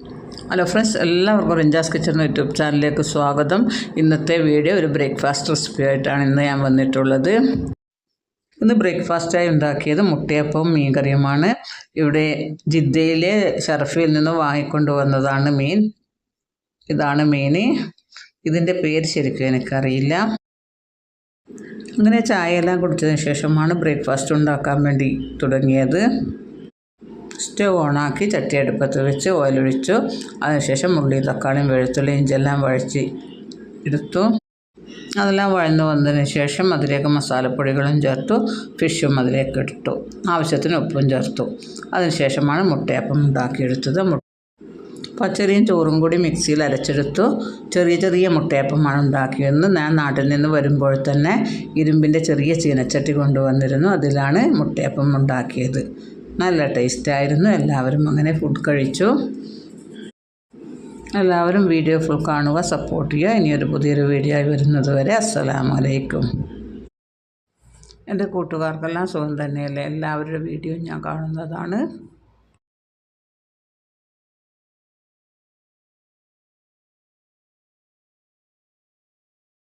Hello friends എല്ലാവർക്കും റിഞ്ചാസ് kitchen YouTube ചാനലിലേക്ക് സ്വാഗതം. ഇന്നത്തെ വീഡിയോ ഒരു ബ്രേക്ക്ഫാസ്റ്റ് റെസിപ്പി ആയിട്ടാണ് ഇന്ന് ഞാൻ വന്നിട്ടുള്ളത്. ഇന്ന് ബ്രേക്ക്ഫാസ്റ്റായി ഉണ്ടാക്കിയത് മുട്ടയപ്പവും മീൻകറിയുമാണ്. ഇവിടെ ജിദ്ദയിലെ ഷർഫിയിൽ നിന്ന് വാങ്ങിക്കൊണ്ട് വന്നതാണ് മീൻ. ഇതാണ് മീൻ. ഇതിന്റെ പേര് ശരിക്കും എനിക്കറിയില്ല. അങ്ങനെ ചായയെല്ലാം കുടിച്ചതിന് ശേഷമാണ് ബ്രേക്ക്ഫാസ്റ്റ് ഉണ്ടാക്കാൻ വേണ്ടി തുടങ്ങിയത്. സ്റ്റവ് ഓണാക്കി ചട്ടിയടുപ്പത്ത് വെച്ച് ഓയിലൊഴിച്ചു. അതിനുശേഷം ഉള്ളി തക്കാളിയും വെളുത്തുള്ളി ഇഞ്ചെല്ലാം വഴച്ച് എടുത്തു. അതെല്ലാം വഴന്നു വന്നതിന് ശേഷം അതിലേക്ക് മസാലപ്പൊടികളും ചേർത്തു. ഫിഷും അതിലേക്ക് ഇട്ടു. ആവശ്യത്തിന് ഉപ്പും ചേർത്തു. അതിനുശേഷമാണ് മുട്ടയപ്പം ഉണ്ടാക്കിയെടുത്തത്. പച്ചരിയും ചോറും കൂടി മിക്സിയിൽ അരച്ചെടുത്തു. ചെറിയ ചെറിയ മുട്ടയപ്പമാണ് ഉണ്ടാക്കിയെന്ന് ഞാൻ നാട്ടിൽ നിന്ന് വരുമ്പോൾ തന്നെ ഇരുമ്പിന്റെ ചെറിയ ചീനച്ചട്ടി കൊണ്ടുവന്നിരുന്നു. അതിലാണ് മുട്ടയപ്പം ഉണ്ടാക്കിയത്. നല്ല ടേസ്റ്റായിരുന്നു. എല്ലാവരും അങ്ങനെ ഫുഡ് കഴിച്ചു. എല്ലാവരും വീഡിയോ ഫുൾ കാണുക സപ്പോർട്ട് ചെയ്യുക. ഇനിയൊരു പുതിയൊരു വീഡിയോ ആയി വരുന്നത് വരെ അസ്സലാമലൈക്കും എന്റെ കൂട്ടുകാർക്കെല്ലാം സുഖം തന്നെയല്ലേ? എല്ലാവരുടെ വീഡിയോ ഞാൻ കാണുന്നതാണ്.